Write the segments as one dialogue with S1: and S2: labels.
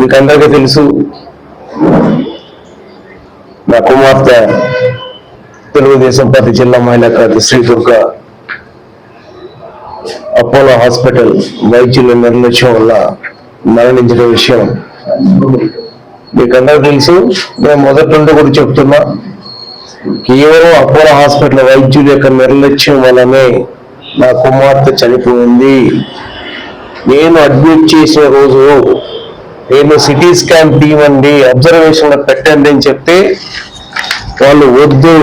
S1: మీకు అందరికీ తెలుసు. నా కుమార్తె తెలుగుదేశం పార్టీ జిల్లా మహిళా కార్యదర్శి శ్రీ దుర్గ అపోలో హాస్పిటల్ వైద్యుల నిర్లక్ష్యం వల్ల మరణించిన విషయం మీకు అందరూ తెలుసు. నేను మొదటి నుండి కూడా చెప్తున్నా కేవలం అపోలో హాస్పిటల్ వైద్యుల యొక్క నిర్లక్ష్యం వల్లనే నా కుమార్తె చనిపోయింది. నేను అడ్మిట్ చేసిన రోజు నేను సిటీ స్కాన్ తీయండి అబ్జర్వేషన్లో పెట్టండి అని చెప్తే వాళ్ళు వద్దు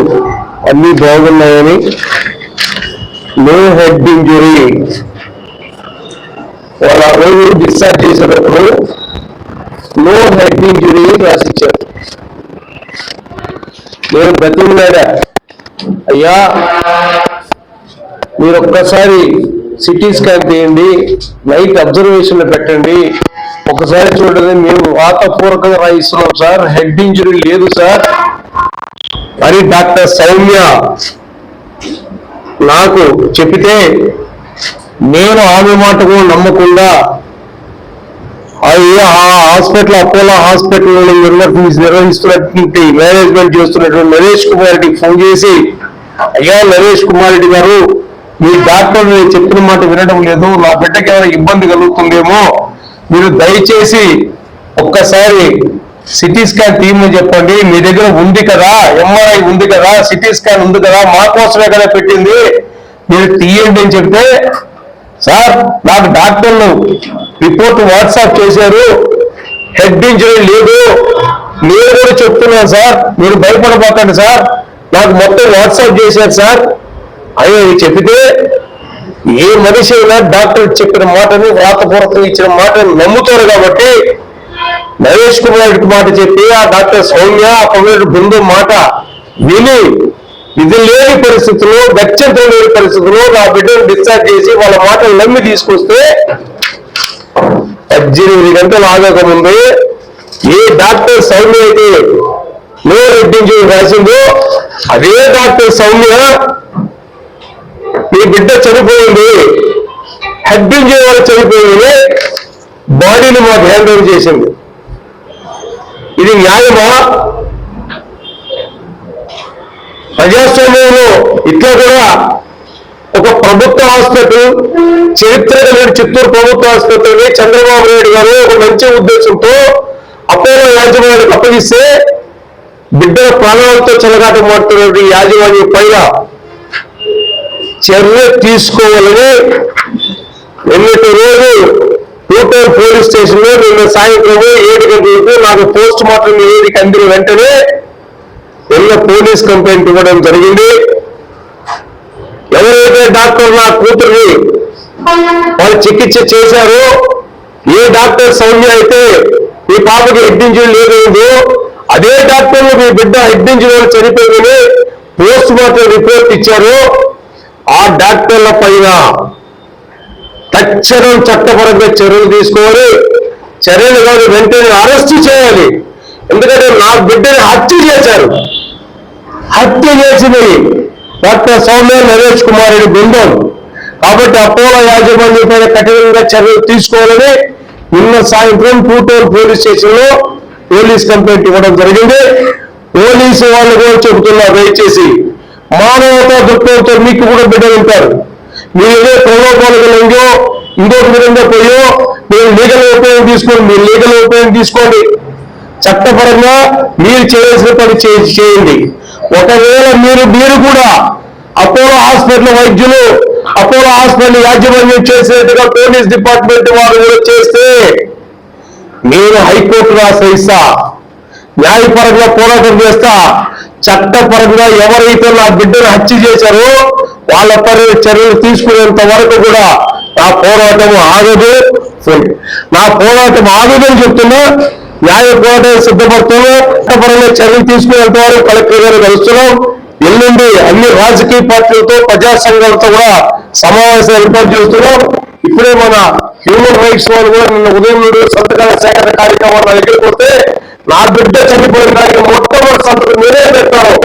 S1: అన్ని బాగున్నాయని. నో హెడ్ ఇంజురీ వాళ్ళు ఆ రోజు డిశ్చార్జ్ చేసేటప్పుడు నో హెడ్ ఇంజురీ రాసిచ్చారు. నేను బతిమలాడా? అయ్యా మీరు ఒక్కసారి సిటీ స్కాన్ తీయండి నైట్ అబ్జర్వేషన్లో పెట్టండి. ఒకసారి చూడండి మేము వాతపూర్వకంగా రాయిస్తున్నాం సార్. హెడ్ ఇంజరీ లేదు సార్. అని డాక్టర్ సౌమ్య నాకు చెబితే నేను ఆమె మాటకు నమ్మకుండా అయ్యా ఆ హాస్పిటల్ అపోలో హాస్పిటల్ నిర్వహిస్తున్నటువంటి మేనేజ్మెంట్ చేస్తున్నటువంటి నరేష్ కుమార్ రెడ్డికి ఫోన్ చేసి అయ్యా నరేష్ కుమార్ రెడ్డి గారు మీ డాక్టర్ చెప్పిన మాట వినడం లేదు. నా బిడ్డకి ఏమైనా ఇబ్బంది కలుగుతుందేమో మీరు దయచేసి ఒక్కసారి సిటీ స్కాన్ తీయమని చెప్పండి మీ దగ్గర ఉంది కదా ఎంఆర్ఐ ఉంది కదా సిటీ స్కాన్ ఉంది కదా మా కోసమే కదా పెట్టింది. మీరు తీయండి అని చెప్తే సార్ నాకు డాక్టర్లు రిపోర్ట్ వాట్సాప్ చేశారు హెడ్ ఇంజరీ లేదు. నేను కూడా చెప్తున్నాను సార్ మీరు భయపడబోకండి సార్. నాకు మొత్తం వాట్సాప్ చేశారు సార్. అని చెప్పితే ఏ మనిషి అయినా డాక్టర్ చెప్పిన మాటని వ్రాతపూర్వకంగా ఇచ్చిన మాటని నమ్ముతారు కాబట్టి నరేష్ కుమార్ రెడ్డి మాట చెప్పి ఆ డాక్టర్ సౌమ్య ఆ కమ్యూనిటీ బృందం మాట విని ఇది లేని పరిస్థితుల్లో గత్యంతరం లేని పరిస్థితుల్లో నా బిడ్డను డిశ్చార్జ్ చేసి వాళ్ళ మాటలు నమ్మి తీసుకొస్తే పద్దెనిమిది గంటలు ఆగకముందు ఏ డాక్టర్ సౌమ్య అయితే నో రెడ్డించి రాసిందో అదే డాక్టర్ సౌమ్య ఈ బిడ్డ చనిపోయింది. హెడ్ ఇంజరీ చనిపోయింది. బాడీని మాకు హ్యాండ్ ఓవర్ చేసింది. ఇది న్యాయమా? ప్రజాస్వామ్యంలో ఇట్లా కూడా ఒక ప్రభుత్వ ఆసుపత్రి చరిత్ర కలిగిన చిత్తూరు ప్రభుత్వ ఆసుపత్రిని చంద్రబాబు నాయుడు గారు ఒక మంచి ఉద్దేశంతో అపోలో యాజమాన్యానికి అప్పగిస్తే బిడ్డల ప్రాణాలతో చెలగాట మాడుతున్నటువంటి యాజమాన్యం పైన చర్య తీసుకోవాలని ఎన్నటి రోజు టూటూరు పోలీస్ స్టేషన్లో నిన్న సాయంత్రం ఏడు గంటలకు నాకు పోస్ట్ మార్టం నివేదిక అందిన వెంటనే ఎన్న పోలీస్ కంప్లైంట్ ఇవ్వడం జరిగింది. ఎవరైతే డాక్టర్ నా కూతుర్ని వాళ్ళు చికిత్స చేశారో ఏ డాక్టర్ సౌమ్య అయితే ఈ పాపకి హెడ్ ఇంజరీ లేదో అదే డాక్టర్లు మీ బిడ్డ హెడ్ ఇంజరీ చనిపోయిందని పోస్ట్ మార్టం రిపోర్ట్ ఇచ్చారు డాక్టర్ల పైన తక్షణం చట్టపరంగా చర్యలు తీసుకోవాలి. చర్యలు కాదు వెంటనే అరెస్ట్ చేయాలి. ఎందుకంటే నా బిడ్డని హత్య చేశారు. హత్య చేసింది డాక్టర్ సౌమ్య నరేష్ కుమార్ రెడ్డి బృందం. కాబట్టి అపోలో యాజమాన్యం పైన కఠినంగా చర్యలు తీసుకోవాలని నిన్న సాయంత్రం టూటూరు పోలీస్ స్టేషన్లో పోలీస్ కంప్లైంట్ ఇవ్వడం జరిగింది. పోలీసు వాళ్ళు కూడా చెబుతున్నారు దయచేసి మానవతా దృక్పథంతో మీకు కూడా బిడ్డలు ఉంటారు. మీరు ఏదో ప్రలోభాలకు లొంగో ఇంకొక విధంగా పోయో మీరు లీగల్ ఉపయోగం తీసుకోండి మీరు లీగల్ ఉపయోగం తీసుకోండి. చట్టపరంగా మీరు చేయాల్సిన పని చేయండి. ఒకవేళ మీరు మీరు కూడా అపోలో హాస్పిటల్ వైద్యులు అపోలో హాస్పిటల్ యాజమాన్యం చేసినట్టుగా పోలీస్ డిపార్ట్మెంట్ వారు కూడా చేస్తే నేను హైకోర్టును ఆశ్రయిస్తా న్యాయపరంగా పోరాటం చేస్తా చట్టపరంగా ఎవరైతే నా బిడ్డను హత్య చేశారో వాళ్ళ పని చర్యలు తీసుకునేంత వరకు కూడా నా పోరాటం ఆగదు. నా పోరాటం ఆగదని చెప్తున్నా న్యాయ పోరాటం సిద్ధపడుతున్నాం చట్టపరంగా చర్యలు తీసుకునేంత వరకు కలెక్టర్ గారు కలుస్తున్నాం. ఎల్లుండి అన్ని రాజకీయ పార్టీలతో ప్రజా సంఘాలతో కూడా సమావేశం ఏర్పాటు చేస్తున్నాం. ఇప్పుడే మన హ్యూమన్ రైట్స్ వాళ్ళు కూడా నిన్న ఉదయం నుండి సంతకాల సేకరణ కార్యక్రమాలు నా దగ్గరికి వస్తే నా బిడ్డ చనిపోయిన దానికి మొట్టమొదటి సంతకం మీరే పెట్టారు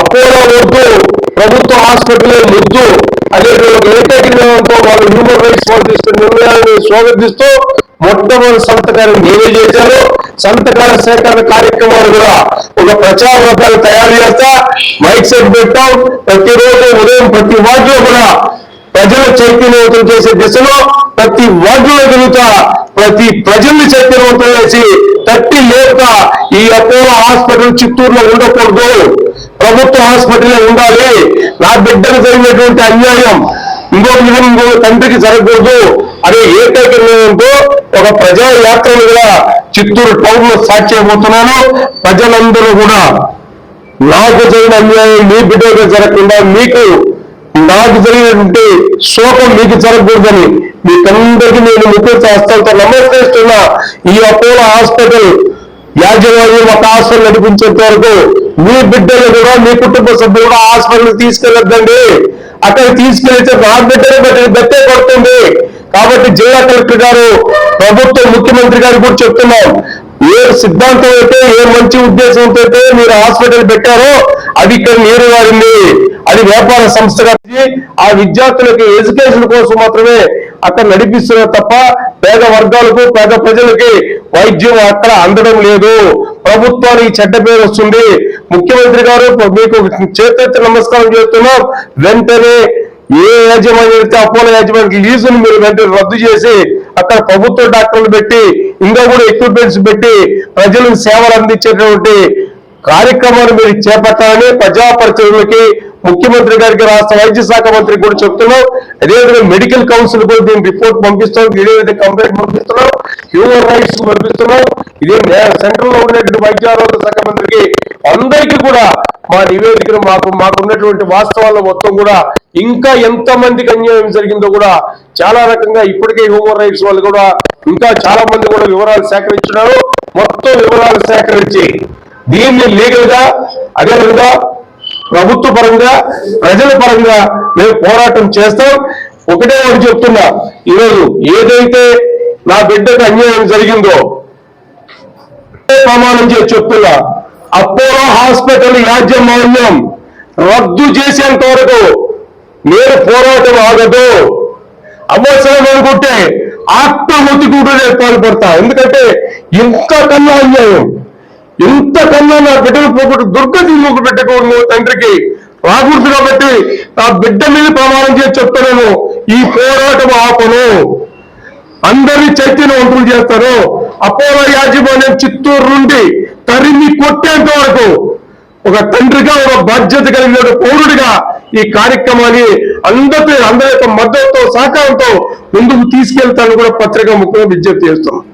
S1: అపోలో వద్దు ప్రభుత్వ హాస్పిటల్ వద్దు అనేటువంటి ఏకైక వాళ్ళు హ్యూమన్ రైట్స్ వాళ్ళు తీసుకున్న నిర్ణయాన్ని స్వాగతిస్తూ మొట్టమొదటి సంతకాలు నేనే చేశారు. సంతకాల సేకరణ కార్యక్రమాలు కూడా ఒక ప్రచార రథాలు తయారు చేస్తా మైక్ సెట్ పెట్టాం. ప్రతిరోజు ఉదయం ప్రతి వార్డులో కూడా ప్రజల చైతన్యవంతం చేసే దిశలో ప్రతి వార్డులో తిరుగుతా ప్రతి ప్రజల్ని చైతన్యవంతం చేసి తట్టి లేక ఈ అపోలో హాస్పిటల్ చిత్తూరులో ఉండకూడదు. ప్రభుత్వ హాస్పిటల్ ఉండాలి. నా బిడ్డకు జరిగినటువంటి అన్యాయం ఇంకో నిజం ఇంకో తండ్రికి జరగకూడదు. అనే ఏకైక నిర్ణయంతో ఒక ప్రజా యాత్రను కూడా చిత్తూరు టౌన్లో స్టార్ట్ ప్రజలందరూ కూడా నాకు జరిగిన అన్యాయం మీ బిడ్డగా జరగకుండా మీకు నాకు జరిగినటువంటి శోకం మీకు జరగకూడదని మీకందరికీ నేను ముఖ్య హస్తాలతో నమస్కరిస్తున్న ఈ అపోలో హాస్పిటల్ యాజమాన్యం ఒక హాస్పిటల్ నడిపించేంత వరకు మీ బిడ్డలు కూడా మీ కుటుంబ సభ్యులు కూడా హాస్పిటల్ తీసుకెళ్ళొద్దండి. అక్కడ తీసుకెళ్తే నా బిడ్డలు బట్టి బట్టే పడుతుంది. కాబట్టి జిల్లా కలెక్టర్ గారు ప్రభుత్వం ముఖ్యమంత్రి గారు కూడా చెప్తున్నాం. ఏ సిద్ధాంతం అయితే ఏ మంచి ఉద్దేశంతో అయితే మీరు హాస్పిటల్ పెట్టారో అది ఇక్కడ నీరు వారింది అది వ్యాపార సంస్థ కాబట్టి ఆ విద్యార్థులకి ఎడ్యుకేషన్ కోసం మాత్రమే అక్కడ నడిపిస్తున్నారు తప్ప పేద వర్గాలకు పేద ప్రజలకి వైద్యం అక్కడ అందడం లేదు. ప్రభుత్వానికి చెడ్డ పేరు వస్తుంది. ముఖ్యమంత్రి గారు మీకు చేతెత్తి నమస్కారం చేస్తున్నాం. వెంటనే ఏ యాజమాన్యం అయితే అపోలో యాజమాన్యానికి లీజును మీరు వెంటనే రద్దు చేసి అక్కడ ప్రభుత్వ డాక్టర్లు పెట్టి ఇంకా కూడా ఎక్విప్మెంట్స్ పెట్టి ప్రజలకు సేవలు అందించేటువంటి కార్యక్రమాలు మీరు చేపట్టాలని ప్రజా ముఖ్యమంత్రి గారికి రాష్ట్ర వైద్య శాఖ మంత్రికి కూడా చెప్తున్నాం అదేవిధంగా మెడికల్ కౌన్సిల్ కూడా దీని రిపోర్ట్ పంపిస్తాం. ఇదే కంప్లైంట్ పంపిస్తున్నాం. హ్యూమన్ రైట్స్ పంపిస్తున్నాం. ఇదే సెంట్రల్లో ఉన్నటువంటి వైద్య ఆరోగ్య శాఖ మంత్రికి అందరికీ కూడా మా నివేదికను మాకు మాకున్నటువంటి వాస్తవాలు మొత్తం కూడా ఇంకా ఎంత మందికి అన్యాయం జరిగిందో కూడా చాలా రకంగా ఇప్పటికే హ్యూమన్ రైట్స్ వాళ్ళు కూడా ఇంకా చాలా మంది కూడా వివరాలు సేకరించున్నారు. మొత్తం వివరాలు సేకరించి దీన్ని లీగల్గా అదేవిధంగా ప్రభుత్వ పరంగా ప్రజల పరంగా మేము పోరాటం చేస్తాం. ఒకటే ఒకటి చెప్తున్నా ఈరోజు ఏదైతే నా బిడ్డకు అన్యాయం జరిగిందో ప్రమాణం చేసి చెప్తున్నా అపోలో హాస్పిటల్ యాజమాన్యం రద్దు చేసేంత వరకు మీరు పోరాటం ఆగదు. అవసరం అనుకుంటే ఆత్మహత్య కూడా నేను పాల్పడతా. ఎందుకంటే ఇంతకన్నా అన్యాయం. ఇంతకన్నా నా బిడ్డను పోగొట్టు దుర్గతి ముగ్గు పెట్టకూడదు తండ్రికి. రాకూడదు కాబట్టి నా బిడ్డ మీద ప్రమాణం చేసి చెప్తున్నాను. ఈ పోరాటం ఆపను. అందరినీ చైతన్యవంతులు చేస్తారు. అపోలో యాజమాన్యం చిత్తూరు నుండి తరిమి కొట్టేంత వరకు ఒక తండ్రిగా ఒక బాధ్యత కలిగిన పౌరుడిగా ఈ కార్యక్రమాన్ని అందరితో అందరి యొక్క మద్దతుతో సహకారంతో ముందుకు తీసుకెళ్తాను కూడా పత్రిక ముఖ్యంగా విజ్ఞప్తి చేస్తున్నాం.